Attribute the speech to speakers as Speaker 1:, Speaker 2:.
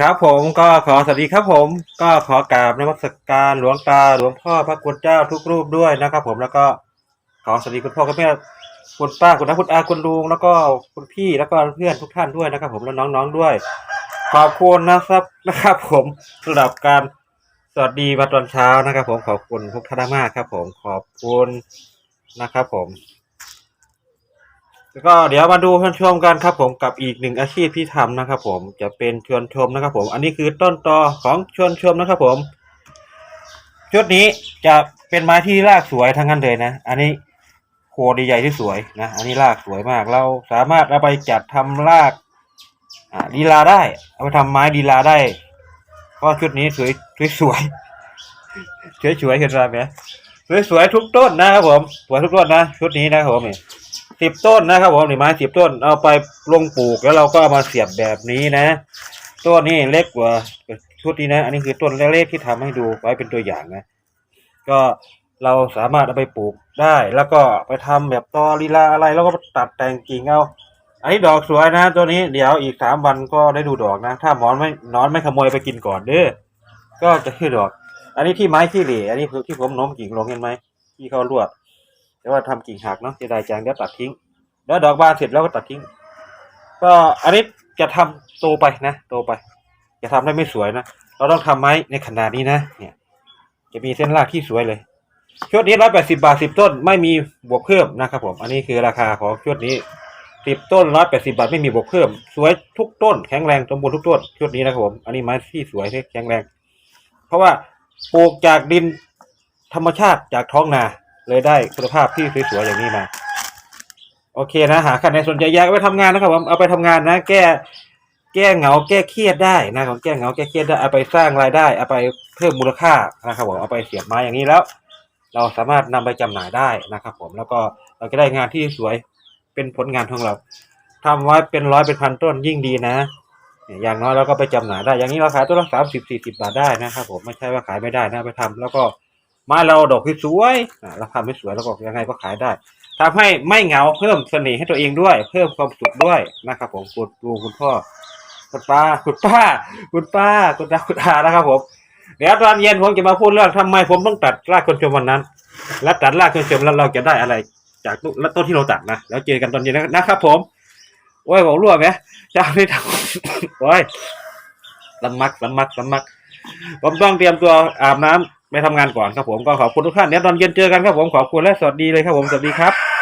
Speaker 1: ครับผมก็ขอสวัสดีครับผม ก็ขอกราบนมัสการหลวงตาหลวงพ่อพระคุณเจ้าทุกรูปด้วยนะครับ ผมแล้วก็ขอสวัสดีคุณพ่อคุณแม่คุณป้าคุณน้าคุณอาคุณลุงแล้วก็คุณพี่แล้วก็เพื่อนทุกท่านด้วยนะครับ ผมแล้วน้องๆด้วย ขอบคุณนะครับนะครับ ผมสำหรับการสวัสดีมาตอนเช้านะครับ ผมขอบคุณทุกท่านมากครับ ผมขอบคุณนะครับ ผม แล้วก็เดี๋ยวมาดูชวนชมกันครับผมกับอีกหนึ่งอาชีพที่ทำนะครับผมจะเป็นชวนชมนะครับผม อันนี้คือต้นตอของชวนชมนะครับผม ชุดนี้จะเป็นไม้ที่รากสวยทั้งนั้นเลยนะ อันนี้โคนใหญ่ที่สวยนะ อันนี้รากสวยมาก เราสามารถเอาไปจัดทำรากอ่าดีลาได้ เอาไปทำไม้ดีลาได้เพราะชุดนี้สวยสวยสวยสวยสวยเห็นไหมสวยสวยทุกต้นนะครับผมสวยทุกต้นนะชุดนี้นะครับผมนี่ สิบต้นนะครับผมนี่ไม้สิบต้น เอาไปลงปลูกแล้วเราก็ามาเสียบแบบนี้นะต้นนี้เล็กกว่าชุดนี้นะ อันนี้คือต้นเล็กๆที่ทำให้ดูไว้เป็นตัวอย่างนะ ก็เราสามารถเอาไปปลูกได้ แล้วก็ไปทำแบบตอลีลาอะไรแล้วก็ตัดแต่งกิ่งเอา อันนี้ดอกสวยนะ ตัวนี้เดี๋ยวอีกสามวันก็ได้ดูดอกนะ ถ้าหมอนไม่นอนไม่ขโมยไปกินก่อนเด้อก็จะคือดอก อันนี้ที่ไม้ขี้เหร่อันนี้คือที่ผมโน้มกิ่งลงเห็นไหมที่เขาลวด แต่ว่าทำกิ่งหักเนาะเสียดายจังเดี๋ยวตัดทิ้ง แล้วดอกบานเสร็จแล้วก็ตัดทิ้ง ก็อันนี้จะทำโตไปนะโตไป จะทำได้ไม่สวยนะเราต้องทำไม้ในขนาดนี้นะเนี่ย จะมีเส้นรากที่สวยเลยชุดนี้ร้อยแปดสิบาทสิบต้นไม่มีบวกเพิ่มนะครับผม อันนี้คือราคาของชุดนี้สิบต้นร้อยแปดสิบาทไม่มีบวกเพิ่ม สวยทุกต้นแข็งแรงสมบูรณ์ทุกต้นชุดนี้นะครับผม อันนี้ไม้ที่สวยที่แข็งแรง เพราะว่าปลูกจากดินธรรมชาติจากท้องนา เลยได้คุณภาพที่สวยๆอย่างนี้มา โอเคนะหาครในสนใจอยากเอาไปทำงานนะครับผมเอาไปทำงานนะ แก้ แก้เหงา แก้เครียดได้นะของแก้เหงาแก้เครียดได้เอาไปสร้างรายได้เอาไปเพิ่มมูลค่านะครับผมเอาไปเสียบไม้อย่างนี้แล้ว เราสามารถนำไปจำหน่ายได้นะครับ ผมแล้วก็เราจะได้งานที่สวยเป็นผลงานของเราทำไว้เป็นร้อยเป็นพันต้นยิ่งดีนะอย่างน้อยเราก็ไปจำหน่ายได้ อย่างนี้เราขายต้นละสามสิบสี่สิบาทได้นะครับ ผมไม่ใช่ว่าขายไม่ได้นะไปทำแล้วก็ ไม้เราดอกที่สวยอะเราทำไม่สวยแล้วก็ยังไงก็ขายได้ทำให้ไม่เหงาเพิ่มเสน่ห์ให้ตัวเองด้วย เพิ่มความสุขด้วยนะครับ ผมคุณลุงคุณพ่อคุณป้าคุณป้าคุณป้าคุณตาคุณอานะครับผมเดี๋ยวตอนเย็นผมจะมาพูดเรื่องทำไมผมต้องตัดรากคนชมวันนั้น และตัดรากคนชมแล้วเราจะได้อะไร จากต้นต้นที่เราตัดนะแล้วเจอกันตอนเย็นนะครับ ผมโอ้ยบอกรั่วไหมจะเอาไปทำโอ้ยสำมักสำมักสำมัก ผมต้องเตรียมตัวอาบน้ำ ไปทำงานก่อนครับผมก็ขอบคุณทุกท่านเดี๋ยวตอนเย็นเจอกันครับผมขอบคุณและสวัสดีเลยครับผมสวัสดีครับ